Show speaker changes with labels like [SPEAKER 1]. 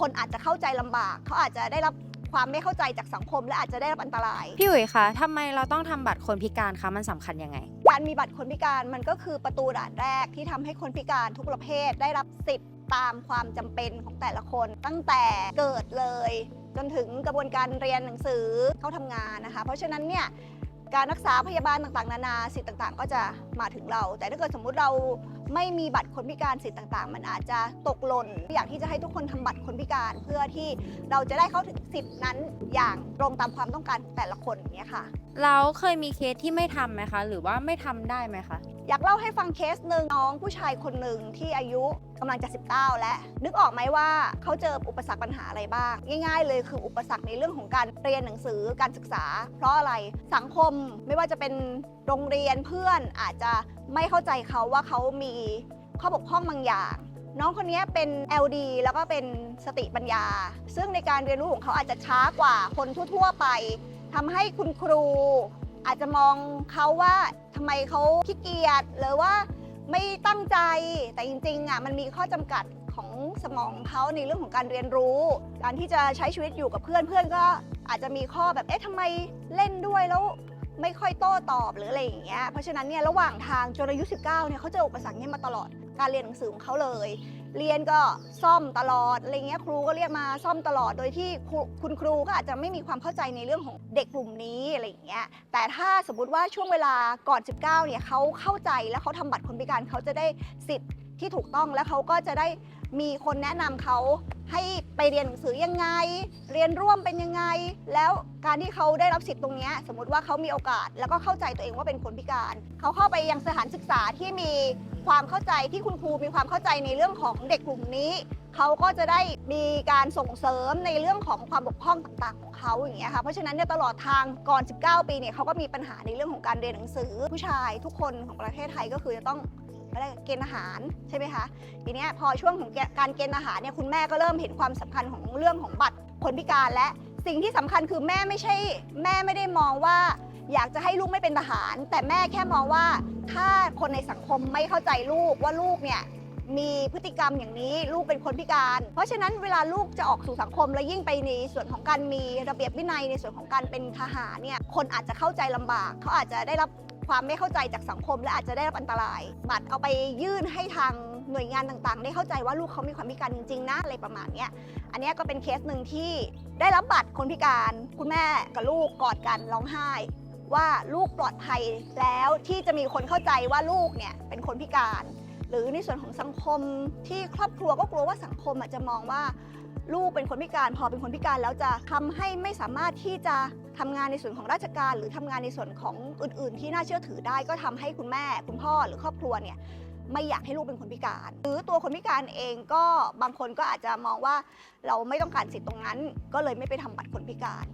[SPEAKER 1] คนอาจจะเข้าใจลำบาก เขาอาจจะได้รับความไม่เข้าใจจากสังคม และอาจจะได้รับอันตราย
[SPEAKER 2] พี่อุ๋ยคะทำไมเราต้องทำบัตรคนพิการคะ มันสำคัญยังไง
[SPEAKER 1] การมีบัตรคนพิการมันก็คือประตูด่านแรกที่ทำให้คนพิการทุกประเภทได้รับสิทธิ์ตามความจำเป็นของแต่ละคน ตั้งแต่เกิดเลย จนถึงกระบวนการเรียนหนังสือเข้าทำงานนะคะ เพราะฉะนั้นเนี่ย การรักษาพยาบาลต่างๆ นานาสิทธิ์ต่างๆ ก็จะมาถึงเรา แต่ถ้าเกิดสมมุติเราไม่มีบัตรคนพิการสิทธิ์ต่างๆ มันอาจจะตกหล่นอยากที่จะให้ทุกคนทำบัตรคนพิการเพื่อที่เราจะได้เข้าถึงสิทธิ์นั้นอย่างตรงตามความต้องการแต่ละคนอย่างเนี้ยค่ะ
[SPEAKER 2] เราเคยมีเคสที่ไม่ทำไหมคะ หรือว่าไม่ทำได้ไหมคะ
[SPEAKER 1] อยากเล่าให้ฟังเคสหนึ่งน้องผู้ชายคนหนึ่งที่อายุกำลังจะ 19 และนึกออกไหมว่าเขาเจออุปสรรคปัญหาอะไรบ้าง ง่ายๆ เลยคืออุปสรรคในเรื่องของการเรียนหนังสือการศึกษา เพราะอะไรสังคมไม่ว่าจะเป็นโรงเรียนเพื่อนอาจจะไม่เข้าใจเขาว่าเขามีข้อบกพร่องบางอย่าง น้องคนนี้เป็น LD แล้วก็เป็นสติปัญญา ซึ่งในการเรียนรู้ของเขาอาจจะช้ากว่าคนทั่ว ๆ ไปทำให้คุณครู อาจจะมองเขาว่าทำไมเขาขี้เกียจหรือว่าไม่ตั้งใจแต่จริงๆอะมันมีข้อจำกัดของสมองเขาในเรื่องของการเรียนรู้ การที่จะใช้ชีวิตอยู่กับเพื่อนเพื่อนก็อาจจะมีข้อแบบเอ๊ะทำไมเล่นด้วยแล้วไม่ค่อยโต้ตอบหรืออะไรอย่างเงี้ยเพราะฉะนั้นเนี่ยระหว่างทางจนอายุ19เนี่ยเขาเจออุปสรรคเนี้มาตลอดการเรียนหนังสือของเขาเลย เรียนก็ซ่อมตลอดอะไรเงี้ยครูก็เรียกมาซ่อมตลอด โดยที่ครูคุณครูก็อาจจะไม่มีความเข้าใจในเรื่องของเด็กกลุ่มนี้อะไรเงี้ยแต่ถ้าสมมติว่าช่วงเวลาก่อน 19เนี่ยเขาเข้าใจแล้วเขาทำบัตรคนพิการเขาจะได้สิทธิ์ที่ถูกต้องแล้วเขาก็จะได้ มีคนแนะนำเขาให้ไปเรียนหนังสือยังไง เรียนร่วมเป็นยังไง แล้วการที่เขาได้รับสิทธิ์ตรงนี้สมมติว่าเขามีโอกาส แล้วก็เข้าใจตัวเองว่าเป็นคนพิการ เขาเข้าไปยังสถานศึกษาที่มีความเข้าใจที่คุณครูมีความเข้าใจในเรื่องของเด็กกลุ่มนี้ เขาก็จะได้มีการส่งเสริมในเรื่องของความบกพร่องต่างๆของเขาอย่างเงี้ยค่ะเพราะฉะนั้นเนี่ยตลอดทางก่อน 19 ปีเนี่ยเขาก็มีปัญหาในเรื่องของการเรียนหนังสือผู้ชายทุกคนของประเทศไทยก็คือจะต้อง อะไรเกณฑ์อาหารใช่ไหมคะทีนี้พอช่วงของการเกณฑ์อาหารเนี่ยคุณแม่ก็เริ่มเห็นความสำคัญของเรื่องของบัตรคนพิการและสิ่งที่สำคัญคือแม่ไม่ใช่ แม่ไม่ได้มองว่า อยากจะให้ลูกไม่เป็นทหาร แต่แม่แค่มองว่าถ้าคนในสังคมไม่เข้าใจลูกว่าลูกเนี่ยมีพฤติกรรมอย่างนี้ลูกเป็นคนพิการ เพราะฉะนั้นเวลาลูกจะออกสู่สังคม และยิ่งไปในส่วนของการมีระเบียบวินัยในส่วนของการเป็นทหารเนี่ยคนอาจจะเข้าใจลำบาก เขาอาจจะได้รับ ความไม่เข้าใจจากสังคมและอาจจะได้รับอันตราย บัตรเอาไปยื่นให้ทางหน่วยงานต่างๆ ได้เข้าใจว่าลูกเขามีความพิการจริงๆนะอะไรประมาณนี้อันนี้ก็เป็นเคสหนึ่งที่ได้รับบัตรคนพิการ คุณแม่กับลูกกอดกันร้องไห้ ว่าลูกปลอดภัยแล้วที่จะมีคนเข้าใจว่าลูกเนี่ยเป็นคนพิการ หรือในส่วนของสังคมที่ครอบครัวก็กลัวว่าสังคมอาจจะมองว่า ลูกเป็นคนพิการ พอเป็นคนพิการแล้วจะทำให้ไม่สามารถที่จะทำงานในส่วนของราชการ หรือทำงานในส่วนของอื่น ๆ ที่น่าเชื่อถือได้ก็ทำให้คุณแม่ คุณพ่อหรือครอบครัวเนี่ยไม่อยากให้ลูกเป็นคนพิการ หรือตัวคนพิการเองก็บางคนก็อาจจะมองว่าเราไม่ต้องการสิทธิ์ตรงนั้น ก็เลยไม่ไปทำบัตรคนพิการ